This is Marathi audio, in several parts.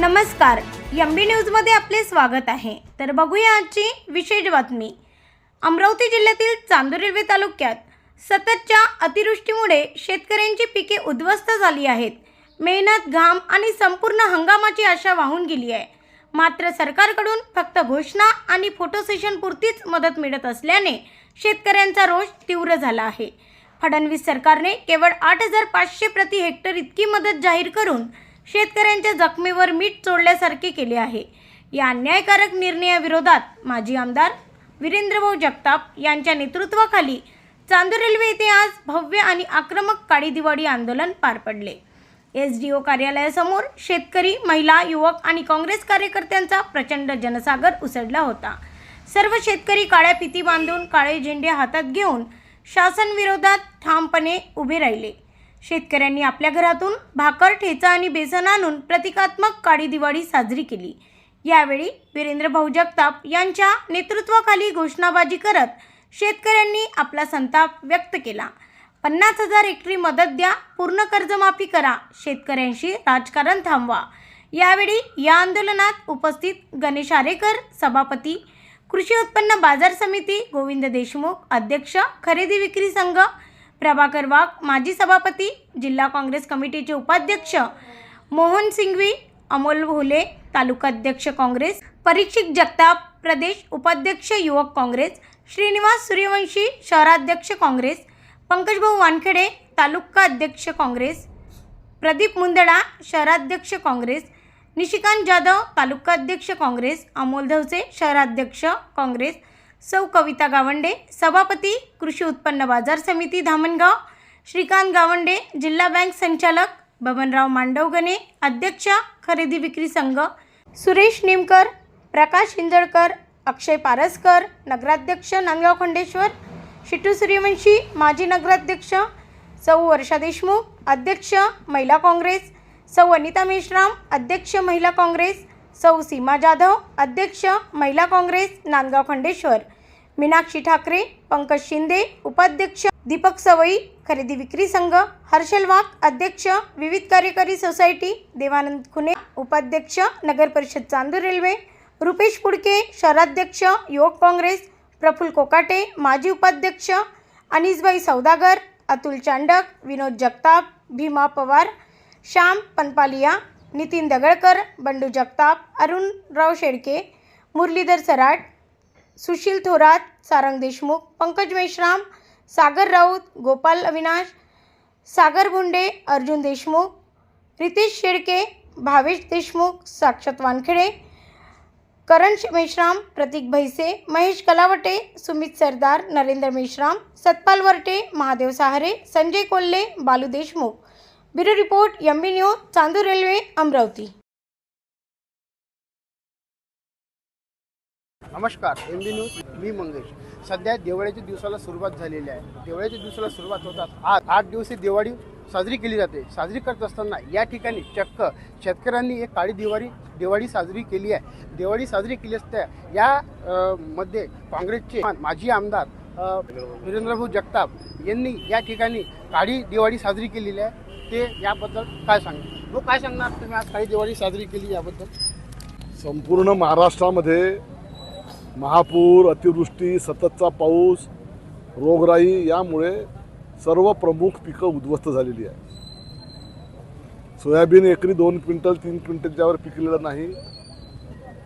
नमस्कार. एम बी न्यूजमध्ये आपले स्वागत आहे. तर बघूया आजची विशेष बातमी. अमरावती जिल्ह्यातील चांदूर रेल्वे तालुक्यात सततच्या अतिवृष्टीमुळे शेतकऱ्यांची पिके उद्ध्वस्त झाली आहेत. मेहनत घाम आणि संपूर्ण हंगामाची आशा वाहून गेली आहे. मात्र सरकारकडून फक्त घोषणा आणि फोटो सेशनपुरतीच मदत मिळत असल्याने शेतकऱ्यांचा रोष तीव्र झाला आहे. फडणवीस सरकारने केवळ आठ हजार पाचशे प्रति हेक्टर इतकी मदत जाहीर करून शेतकऱ्यांच्या जखमेवर मीठ चोडल्यासारखे केले आहे. या अन्यायकारक निर्णयाविरोधात माजी आमदार वीरेंद्रभाऊ जगताप यांच्या नेतृत्वाखाली चांदूर रेल्वे येथे आज भव्य आणि आक्रमक काळी दिवाळी आंदोलन पार पडले. एस डी ओ कार्यालयासमोर शेतकरी महिला युवक आणि काँग्रेस कार्यकर्त्यांचा प्रचंड जनसागर उसळला होता. सर्व शेतकरी काळ्या फिती बांधून काळे झेंडे हातात घेऊन शासनविरोधात ठामपणे उभे राहिले. शेतकऱ्यांनी आपल्या घरातून भाकर ठेचा आणि बेसन आणून प्रतिकात्मक काळी दिवाळी साजरी केली. यावेळी वीरेंद्र भाऊ जगताप यांच्या नेतृत्वाखाली घोषणाबाजी करत शेतकऱ्यांनी आपला संताप व्यक्त केला. पन्नास हजार हेक्टरी मदत द्या पूर्ण कर्जमाफी करा शेतकऱ्यांशी राजकारण थांबवा. यावेळी या आंदोलनात उपस्थित गणेश आरेकर सभापती कृषी उत्पन्न बाजार समिती गोविंद देशमुख अध्यक्ष खरेदी विक्री संघ प्रभाकर वाघ माजी सभापती जिल्हा काँग्रेस कमिटीचे उपाध्यक्ष मोहन सिंघवी अमोल भोले तालुकाध्यक्ष काँग्रेस परीक्षित जगताप प्रदेश उपाध्यक्ष युवक काँग्रेस श्रीनिवास सूर्यवंशी शहराध्यक्ष काँग्रेस पंकजभाऊ वानखेडे तालुका अध्यक्ष काँग्रेस प्रदीप मुंदडा शहराध्यक्ष काँग्रेस निशिकांत जाधव तालुकाध्यक्ष काँग्रेस अमोल धवसे शहराध्यक्ष काँग्रेस सौ कविता गावंडे सभापती कृषी उत्पन्न बाजार समिती धामणगाव श्रीकांत गावंडे जिल्हा बँक संचालक बबनराव मांडवगणे अध्यक्ष खरेदी विक्री संघ सुरेश निमकर प्रकाश इंजळकर अक्षय पारसकर नगराध्यक्ष नांदगाव खंडेश्वर शिटू सूर्यवंशी माजी नगराध्यक्ष सौ वर्षा देशमुख अध्यक्ष महिला काँग्रेस सौ अनिता मेश्राम अध्यक्ष महिला काँग्रेस सौ सीमा जाधव अध्यक्ष महिला काँग्रेस नांदगाव खंडेश्वर. मीनाक्षी ठाकरे पंकज शिंदे उपाध्यक्ष दीपक सवई खरेदी विक्री संघ हर्षल वाघ अध्यक्ष विविध कार्यकारी सोसायटी देवानंद खुने उपाध्यक्ष नगर परिषद चांदूर रेल्वे रुपेश पुडके शहराध्यक्ष युवक काँग्रेस प्रफुल कोकाटे माजी उपाध्यक्ष अनिसबाई सौदागर अतुल चांडक विनोद जगताप भीमा पवार श्याम पनपालिया नितीन दगडकर बंडू जगताप अरुणराव शेडके मुरलीधर सराट सुशील थोरात सारंग देशमुख पंकज मेश्राम सागर राऊत गोपाल अविनाश सागर भुंडे Arjun Deshmukh Riteish Shedke Bhavesh Deshmukh Sakshat Wankhede Karan Meshram Pratik Bhaise Mahesh Kalawate Sumit Sardar Narendra Meshram Satpal Varte Mahadev Sahare Sanjay Kolhe Balu Deshmukh. Bureau report M B news Chandur railway Amravati. नमस्कार एम बी न्यूज मी मंगेश. सध्या दिवाळीच्या दिवसाला सुरुवात झालेली आहे. दिवाळीच्या दिवसाला सुरुवात होतात. आज आठ दिवसी दिवाळी साजरी केली जाते. साजरी करत असताना या ठिकाणी चक्क शेतकऱ्यांनी एक काळी दिवाळी दिवाळी साजरी केली आहे. दिवाळी साजरी केली असता. या मध्ये काँग्रेसचे माजी आमदार वीरेंद्रभाऊ जगताप यांनी या ठिकाणी काळी दिवाळी साजरी केलेली आहे. ते याबद्दल काय सांगणार? तो काय सांगणार? तुम्ही आज काही दिवाळी साजरी केली याबद्दल? संपूर्ण महाराष्ट्रामध्ये महापूर अतिवृष्टी सततचा पाऊस रोगराई यामुळे सर्व प्रमुख पिकं उद्ध्वस्त झालेली आहे सोयाबीन एकरी दोन क्विंटल तीन क्विंटलच्यावर पिकलेलं नाही.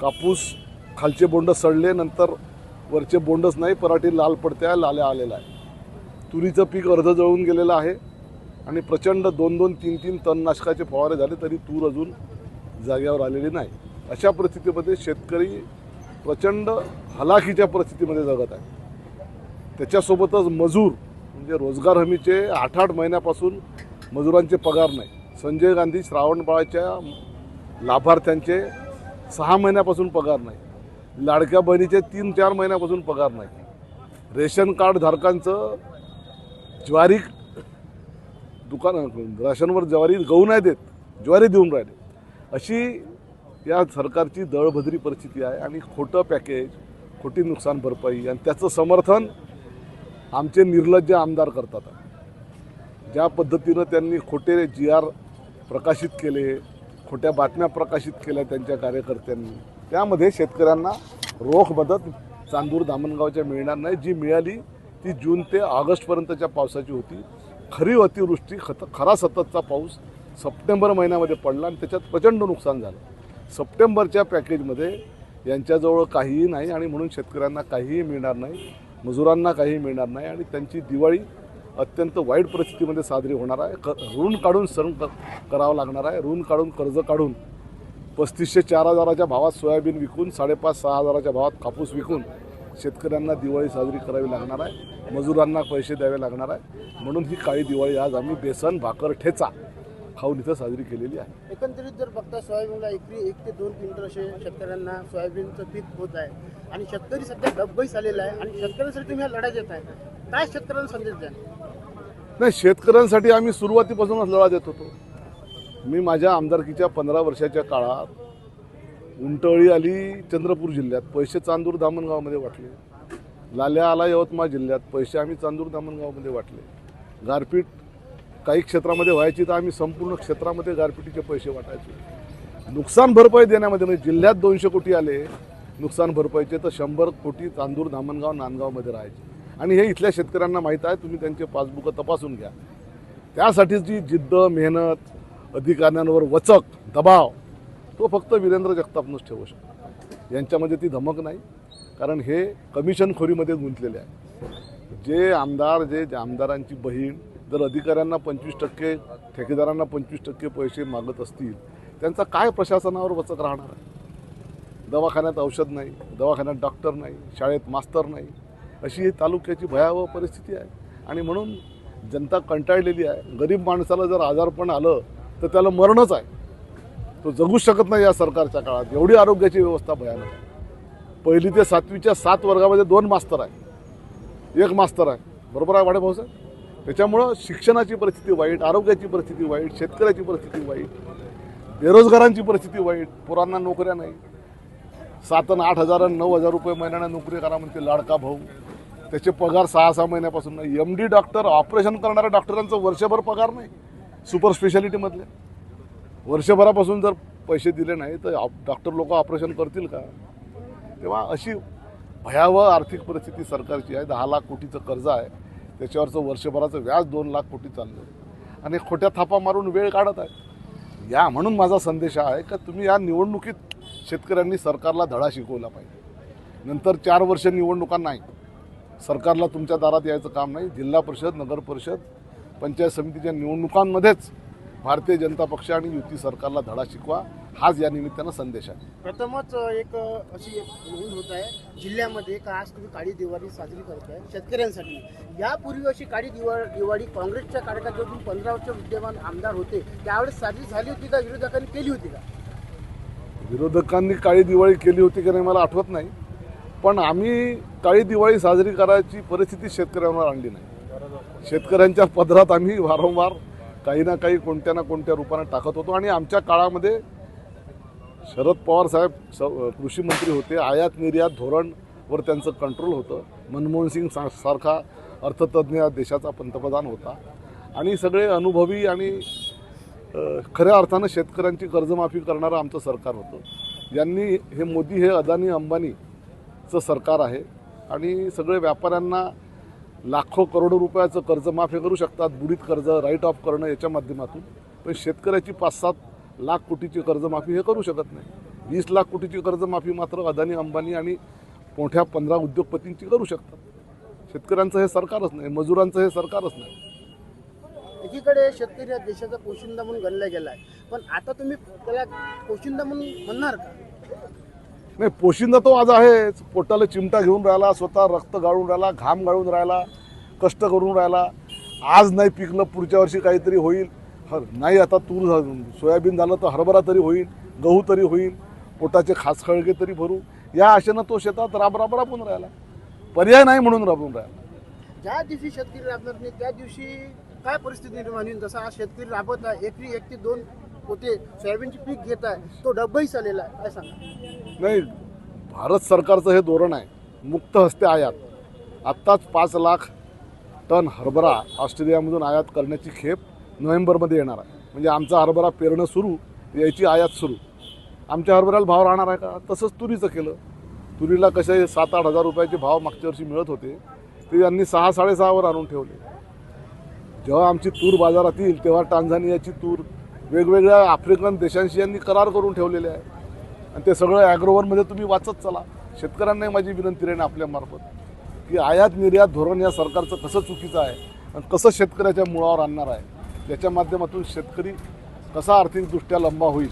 कापूस खालचे बोंड सडले नंतर वरचे बोंडच नाही पराठी लाल पडत्या लाल्या आलेला आहे तुरीचं पीक अर्ध जळून गेलेलं आहे. आणि प्रचंड दोन दोन तीन तीन तणनाशकाचे फवारे झाले तरी तूर अजून जाग्यावर आलेली नाही. अशा परिस्थितीमध्ये शेतकरी प्रचंड हलाखीच्या परिस्थितीमध्ये जगत आहे. त्याच्यासोबतच मजूर म्हणजे रोजगार हमीचे आठ आठ महिन्यापासून मजुरांचे पगार नाही. संजय गांधी श्रावणबाळाच्या लाभार्थ्यांचे सहा महिन्यापासून पगार नाही. लाडक्या बहिणीचे तीन चार महिन्यापासून पगार नाही. रेशन कार्ड धारकांचं ज्वारी दुकानाकडून राशनवर ज्वारी गहू नाही देत ज्वारी देऊन राहिले. अशी या सरकारची दळभद्री परिस्थिती आहे आणि खोटं पॅकेज खोटी नुकसान भरपाई आणि त्याचं समर्थन आमचे निर्लज्ज आमदार करतात. ज्या पद्धतीनं त्यांनी खोटे जी आर प्रकाशित केले खोट्या बातम्या प्रकाशित केल्या त्यांच्या कार्यकर्त्यांनी त्यामध्ये शेतकऱ्यांना रोख मदत चांदूर धामणगावच्या मिळणार नाही. जी मिळाली ती जून ते ऑगस्टपर्यंतच्या पावसाची होती. खरी अतिवृष्टी खत खरा सततचा पाऊस सप्टेंबर महिन्यामध्ये पडला आणि त्याच्यात प्रचंड नुकसान झालं. सप्टेंबरच्या पॅकेजमध्ये यांच्याजवळ काहीही नाही आणि म्हणून शेतकऱ्यांना काहीही मिळणार नाही मजुरांना काहीही मिळणार नाही आणि त्यांची दिवाळी अत्यंत वाईट परिस्थितीमध्ये साजरी होणार आहे. क ऋण काढून सण क करावं लागणार आहे. ऋण काढून कर्ज काढून पस्तीसशे चार हजाराच्या भावात सोयाबीन विकून साडेपाच सहा हजाराच्या भावात कापूस विकून शेतकऱ्यांना दिवाळी साजरी करावी लागणार आहे मजुरांना पैसे द्यावे लागणार आहे. म्हणून ही काळी दिवाळी आज आम्ही बेसन भाकर ठेचा खाऊन इथं साजरी केलेली आहे. एकंदरीत जर बघता सोयाबीनला एकरी एक ते दोन क्विंटल असे शेतकऱ्यांना सोयाबीनचं पीक होत आहे. आणि शेतकरी सध्या डब्बईस आलेला आहे आणि शेतकऱ्यांसाठी तुम्ही हा लढा देत आहे. काय शेतकऱ्यांना संदेश द्या नाही शेतकऱ्यांसाठी आम्ही सुरुवातीपासूनच लढा देत होतो. मी माझ्या आमदारकीच्या पंधरा वर्षाच्या काळात उंटळी आली चंद्रपूर जिल्ह्यात. पैसे चांदूर धामणगावमध्ये वाटले. लाल्या आला यवतमाळ जिल्ह्यात. पैसे आम्ही चांदूर धामणगावमध्ये वाटले. गारपीट काही क्षेत्रामध्ये व्हायची तर आम्ही संपूर्ण क्षेत्रामध्ये गारपिटीचे पैसे वाटायचे. नुकसान भरपाई देण्यामध्ये म्हणजे जिल्ह्यात दोनशे कोटी आले. नुकसान भरपाईचे तर शंभर कोटी चांदूर धामणगाव नांदगावमध्ये राहायचे. आणि हे इथल्या शेतकऱ्यांना माहीत आहे तुम्ही त्यांचे पासबुकं तपासून घ्या. त्यासाठी जी जिद्द मेहनत अधिकाऱ्यांवर वचक दबाव तो फक्त वीरेंद्र जगतापनंच ठेवू शकतो. यांच्यामध्ये ती धमक नाही. कारण हे कमिशनखोरीमध्ये गुंतलेले आहे जे आमदार जे जे आमदारांची बहीण जर अधिकाऱ्यांना पंचवीस टक्के ठेकेदारांना पंचवीस टक्के पैसे मागत असतील त्यांचा काय प्रशासनावर वचक राहणार आहे? दवाखान्यात औषध नाही दवाखान्यात डॉक्टर नाही शाळेत मास्तर नाही. अशी ही तालुक्याची भयावह परिस्थिती आहे. आणि म्हणून जनता कंटाळलेली आहे. गरीब माणसाला जर आजारपण आलं तर त्याला मरणच आहे. तो जगू शकत नाही या सरकारच्या काळात. एवढी आरोग्याची व्यवस्था भयानक आहे. पहिली ते सातवीच्या सात वर्गामध्ये दोन मास्तर आहे एक मास्तर आहे. बरोबर आहे वाडे भाऊसाहेब त्याच्यामुळं शिक्षणाची परिस्थिती वाईट आरोग्याची परिस्थिती वाईट शेतकऱ्याची परिस्थिती वाईट बेरोजगारांची परिस्थिती वाईट पोरांना नोकऱ्या नाही. सात आणि आठ हजार आणि नऊ हजार रुपये महिन्याने नोकरी करा म्हणते लाडका भाऊ. त्याचे पगार सहा सहा महिन्यापासून नाही. एम डी डॉक्टर ऑपरेशन करणाऱ्या डॉक्टरांचं वर्षभर पगार नाही. सुपर स्पेशालिटीमधले वर्षभरापासून जर पैसे दिले नाही तर डॉक्टर लोक ऑपरेशन करतील का? तेव्हा अशी भयावह आर्थिक परिस्थिती सरकारची आहे. दहा लाख कोटीचं कर्ज आहे. त्याच्यावरचं वर्षभराचं व्याज दोन लाख कोटी चाललं आणि खोट्या थापा मारून वेळ काढत आहे. या म्हणून माझा संदेश हा आहे का तुम्ही या निवडणुकीत शेतकऱ्यांनी सरकारला धडा शिकवला पाहिजे. नंतर चार वर्ष निवडणुका नाही. सरकारला तुमच्या दारात यायचं काम नाही. जिल्हा परिषद नगर परिषद पंचायत समितीच्या निवडणुकांमध्येच भारतीय जनता पक्ष आणि युती सरकारला धडा शिकवा हाच या निमित्तानं संदेश आहे. प्रथमच एक अशी एक नोंद होत आहे. जिल्ह्यामध्ये का आज तुम्ही काळी दिवाळी साजरी करताय शेतकऱ्यांसाठी. यापूर्वी अशी काळी दिवाळी दिवाळी काँग्रेसच्या तुम्ही पंधरा वर्ष विद्यमान आमदार होते. त्यावेळेस साजरी झाली होती का? विरोधकांनी केली होती का? विरोधकांनी काळी दिवाळी केली होती की नाही मला आठवत नाही. पण आम्ही काळी दिवाळी साजरी करायची परिस्थिती शेतकऱ्यांवर आणली नाही. शेतकऱ्यांच्या पदरात आम्ही वारंवार काही ना काही कोणत्या ना कोणत्या रूपाने टाकत होतो. आणि आमच्या काळामध्ये शरद पवार साहेब स कृषी मंत्री होते. आयात निर्यात धोरणवर त्यांचं कंट्रोल होतं. मनमोहन सिंग सा सारखा अर्थतज्ञ देशाचा पंतप्रधान होता. आणि सगळे अनुभवी आणि खऱ्या अर्थानं शेतकऱ्यांची कर्जमाफी करणारं आमचं सरकार होतं. यांनी हे मोदी हे अदानी अंबानीचं सरकार आहे. आणि सगळे व्यापाऱ्यांना लाखो करोडो रुपयाचं कर्ज माफी करू शकतात बुडीत कर्ज राईट ऑफ करणं याच्या माध्यमातून. पण शेतकऱ्याची पाच सात लाख कोटीची कर्जमाफी हे करू शकत नाही. वीस लाख कोटीची कर्जमाफी मात्र अदानी अंबानी आणि मोठ्या पंधरा उद्योगपतींची करू शकतात. शेतकऱ्यांचं हे सरकारच नाही मजुरांचं हे सरकारच नाही. एकीकडे शेतकरी हा देशाचा पोशिंदा म्हणून गणला गेला आहे पण आता तुम्ही त्याला पोशिंदा म्हणून म्हणणार का? नाही पोशिंदा तो आज आहेच. पोटाला चिमटा घेऊन राहिला स्वतः रक्त गाळून राहिला घाम गाळून राहिला कष्ट करून राहिला. आज नाही पिकलं पुढच्या वर्षी काहीतरी होईल. हर नाही आता तूर सोयाबीन झालं तर हरभरा तरी होईल गहू तरी होईल पोटाचे खास खळगे तरी भरू. या आशेनं तो शेतात राब राब राबून राहिला. पर्याय नाही म्हणून राबून राहिला. ज्या दिवशी शेतकरी राबणार नाही त्या दिवशी काय परिस्थिती निर्माण होईल? जसा आज शेतकरी राबत आहे एकरी एक ते दोन होते सोयाबीनचे पीक घेत आहे तो डब्बाही चाललेला आहे. काय सांगा? नाही भारत सरकारचं हे धोरण आहे मुक्त हस्ते आयात. आत्ताच पाच लाख टन हरभरा ऑस्ट्रेलियामधून आयात करण्याची खेप नोव्हेंबरमध्ये येणार आहे. म्हणजे आमचा हरभरा पेरणं सुरू याची आयात सुरू. आमच्या हरभऱ्याला भाव राहणार आहे का? तसंच तुरीचं केलं. तुरीला कसे सात आठ हजार रुपयाचे भाव मागच्या वर्षी मिळत होते. ते यांनी सहा साडेसहावर आणून ठेवले. जेव्हा आमची तूर बाजारात येईल तेव्हा टांझानियाची तूर वेगवेगळ्या आफ्रिकन देशांशी यांनी करार करून ठेवलेले आहे. आणि ते सगळं ॲग्रोवरमध्ये तुम्ही वाचत चला. शेतकऱ्यांनाही माझी विनंती राहील आपल्यामार्फत की आयात निर्यात धोरण या सरकारचं कसं चुकीचं आहे आणि कसं शेतकऱ्याच्या मुळावर आणणार आहे त्याच्या माध्यमातून शेतकरी कसा आर्थिकदृष्ट्या लंबा होईल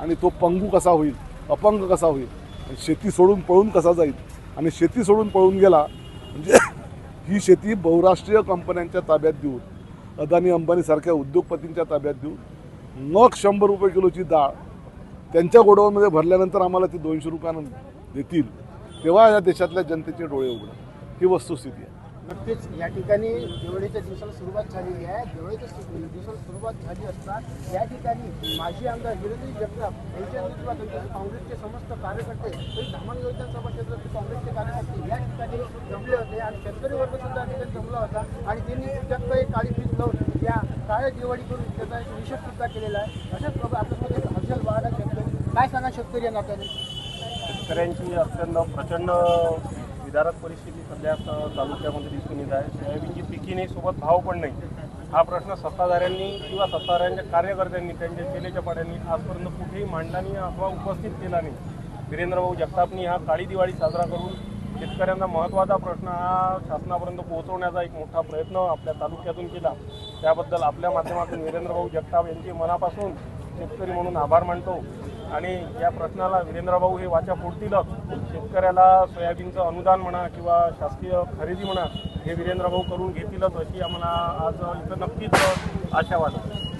आणि तो पंगू कसा होईल अपंग कसा होईल आणि शेती सोडून पळून कसा जाईल? आणि शेती सोडून पळून गेला म्हणजे ही शेती बहुराष्ट्रीय कंपन्यांच्या ताब्यात देऊन अदानी अंबानीसारख्या उद्योगपतींच्या ताब्यात देऊन मग शंभर रुपये किलोची डाळ. त्यांच्या गोडाऊनमध्ये भरल्यानंतर आम्हाला ती दोनशे रुपयानं देतील. तेव्हा या देशातल्या जनतेचे डोळे उघडा. ही वस्तुस्थिती आहे. नक्कीच या ठिकाणी दिवाळीच्या दिवसाला सुरुवात झालेली आहे. दिवाळीच्या दिवसाला सुरुवात झाली असता या ठिकाणी माजी आमदार विरोधी जगताप यांच्या नेतृत्वात काँग्रेसचे समस्त कार्यकर्ते तरी धामणगाव विधानसभा क्षेत्रातील काँग्रेसचे कार्यकर्ते या ठिकाणी जमले होते आणि शेतकरी वर्ग सुद्धा या ठिकाणी जमला होता आणि त्यांनी चक्क एक काळी फीत लावून या काळ्या दिवाळी करून त्याचा एक निषेध सुद्धा केलेला आहे. अशाच प्रकारे आपल्यामध्ये हर्षल वाढा शेतकरी. काय सांगा शेतकरी या नात्याने? शेतकऱ्यांची अत्यंत प्रचंड विदारक परिस्थिती सध्या तालुक्यामध्ये दिसून येत आहे. सोयाबीनची पिकी नाही सोबत भाव पण नाही. हा प्रश्न सत्ताधाऱ्यांनी किंवा सत्ताधाऱ्यांच्या कार्यकर्त्यांनी त्यांच्या सेनेच्या पाड्यांनी आजपर्यंत कुठेही मांडला नाही अथवा उपस्थित केला नाही. वीरेंद्रभाऊ जगतापनी हा काळी दिवाळी साजरा करून शेतकऱ्यांचा महत्त्वाचा प्रश्न हा शासनापर्यंत पोहोचवण्याचा एक मोठा प्रयत्न आपल्या तालुक्यातून केला. त्याबद्दल आपल्या माध्यमातून वीरेंद्रभाऊ जगताप यांचे मनापासून शेतकरी म्हणून आभार मानतो. आणि या प्रश्नाला वीरेंद्रभाऊ हे वाचा फोडतीलच शेतकऱ्याला सोयाबीनचं अनुदान म्हणा किंवा शासकीय खरेदी म्हणा हे वीरेंद्रभाऊ करून घेतीलच अशी आम्हाला आज इथं नक्कीच आशा वाटते.